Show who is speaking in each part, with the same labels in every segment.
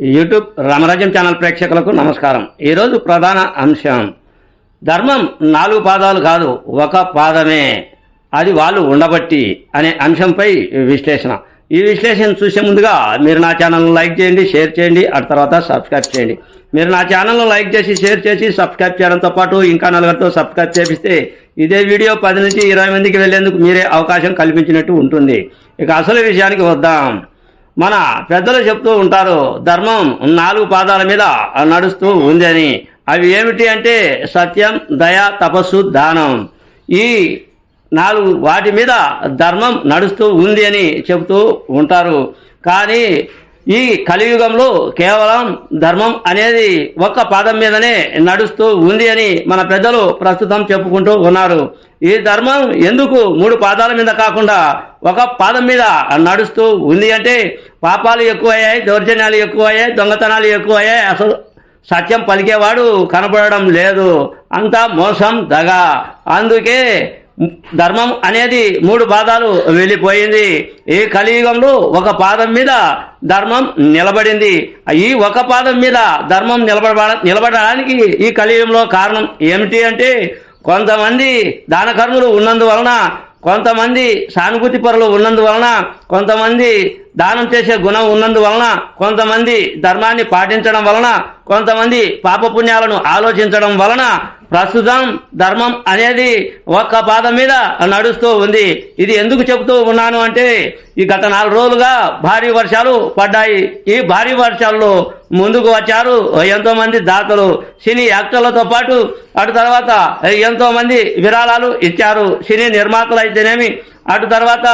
Speaker 1: YouTube రామరాజ్యం channel ప్రేక్షకులకు నమస్కారం. ఈరోజు ప్రధాన అంశం. ధర్మం నాలుగు పాదాలు కాదు ఒక పాదమే. అది వాళ్ళు ఉండబట్టి అనే అంశంపై విశ్లేషణ. ఈ విశ్లేషణ చూసే ముందుగా మీరు నా ఛానల్ను లైక్ చేయండి షేర్ చేయండి ఆ తర్వాత సబ్స్క్రైబ్ చేయండి. మీరు నా ఛానల్ను లైక్ చేసి షేర్ చేసి సబ్స్క్రైబ్ చేయడంతో పాటు ఇంకా నలుగురితో సబ్స్క్రైబ్ చేపిస్తే ఇదే వీడియో పది నుంచి ఇరవై మందికి వెళ్ళేందుకు మీరే అవకాశం కల్పించినట్టు ఉంటుంది. ఇక అసలు విషయానికి వద్దాం. మన పెద్దలు చెప్తూ ఉంటారు ధర్మం నాలుగు పాదాల మీద నడుస్తూ ఉందని అవి ఏమిటి అంటే సత్యం దయ తపస్సు దానం. ఈ నాలుగు వాటి మీద ధర్మం నడుస్తూ ఉంది అని చెబుతూ ఉంటారు. కానీ ఈ కలియుగంలో కేవలం ధర్మం అనేది ఒక్క పాదం మీదనే నడుస్తూ ఉంది అని మన పెద్దలు ప్రస్తుతం చెప్పుకుంటూ ఉన్నారు. ఈ ధర్మం ఎందుకు మూడు పాదాల మీద కాకుండా ఒక పాదం మీద నడుస్తూ ఉంది అంటే పాపాలు ఎక్కువయ్యాయి దౌర్జన్యాలు ఎక్కువయ్యాయి దొంగతనాలు ఎక్కువయ్యాయి అసలు సత్యం పలికేవాడు కనపడడం లేదు. అంతా మోసం దగా. అందుకే ధర్మం అనేది మూడు పాదాలు వెళ్ళిపోయింది. ఈ కలియుగంలో ఒక పాదం మీద ధర్మం నిలబడింది. ఈ ఒక పాదం మీద ధర్మం నిలబడ నిలబడడానికి ఈ కలియుగంలో కారణం ఏమిటి అంటే కొంతమంది దానకర్ములు ఉన్నందువలన కొంతమంది సానుభూతి పరులు ఉన్నందువలన కొంతమంది దానం చేసే గుణం ఉన్నందువలన కొంతమంది ధర్మాన్ని పాటించడం వలన కొంతమంది పాపపుణ్యాలను ఆలోచించడం వలన ప్రస్తుతం ధర్మం అనేది ఒక్క పాదం మీద నడుస్తూ ఉంది. ఇది ఎందుకు చెబుతూ ఉన్నాను అంటే ఈ గత నాలుగు రోజులుగా భారీ వర్షాలు పడ్డాయి. ఈ భారీ వర్షాల్లో ముందుకు వచ్చారు ఎంతో మంది దాతలు. సినీ యాక్టర్లతో పాటు అటు తర్వాత ఎంతో మంది విరాళాలు ఇచ్చారు. సినీ నిర్మాతలు అయితేనేమి అటు తర్వాత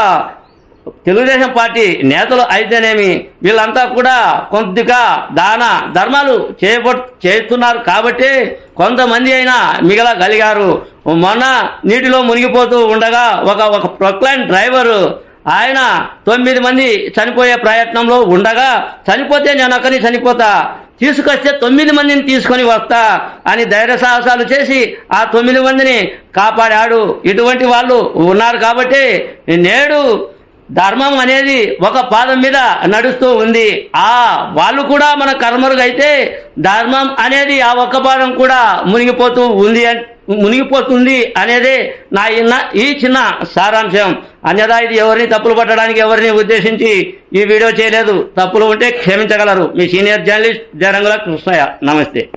Speaker 1: తెలుగుదేశం పార్టీ నేతలు అయితేనేమి వీళ్ళంతా కూడా కొద్దిగా దాన ధర్మాలు చేయబ చేస్తున్నారు కాబట్టి కొంతమంది అయినా మిగలగలిగారు. మొన్న నీటిలో మునిగిపోతూ ఉండగా ఒక ఒక ప్రొక్లైన్ డ్రైవరు ఆయన తొమ్మిది మంది చనిపోయే ప్రయత్నంలో ఉండగా చనిపోతే నేను ఒకరిని చనిపోతా తీసుకొస్తే తొమ్మిది మందిని తీసుకొని వస్తా అని ధైర్య సాహసాలు చేసి ఆ తొమ్మిది మందిని కాపాడాడు. ఇటువంటి వాళ్ళు ఉన్నారు కాబట్టి నేడు ధర్మం అనేది ఒక పాదం మీద నడుస్తూ ఉంది. ఆ వాళ్ళు కూడా మన కర్మరుగైతే ధర్మం అనేది ఆ ఒక్క పాదం కూడా మునిగిపోతూ ఉంది అన్- మునిగిపోతుంది అనేదే నా ఇన్న ఈ చిన్న సారాంశం. అన్యదా ఇది ఎవరిని తప్పులు పట్టడానికి ఎవరిని ఉద్దేశించి ఈ వీడియో చేయలేదు. తప్పులు ఉంటే క్షమించగలరు. మీ సీనియర్ జర్నలిస్ట్ జరంగుల కృష్ణయ్య. నమస్తే.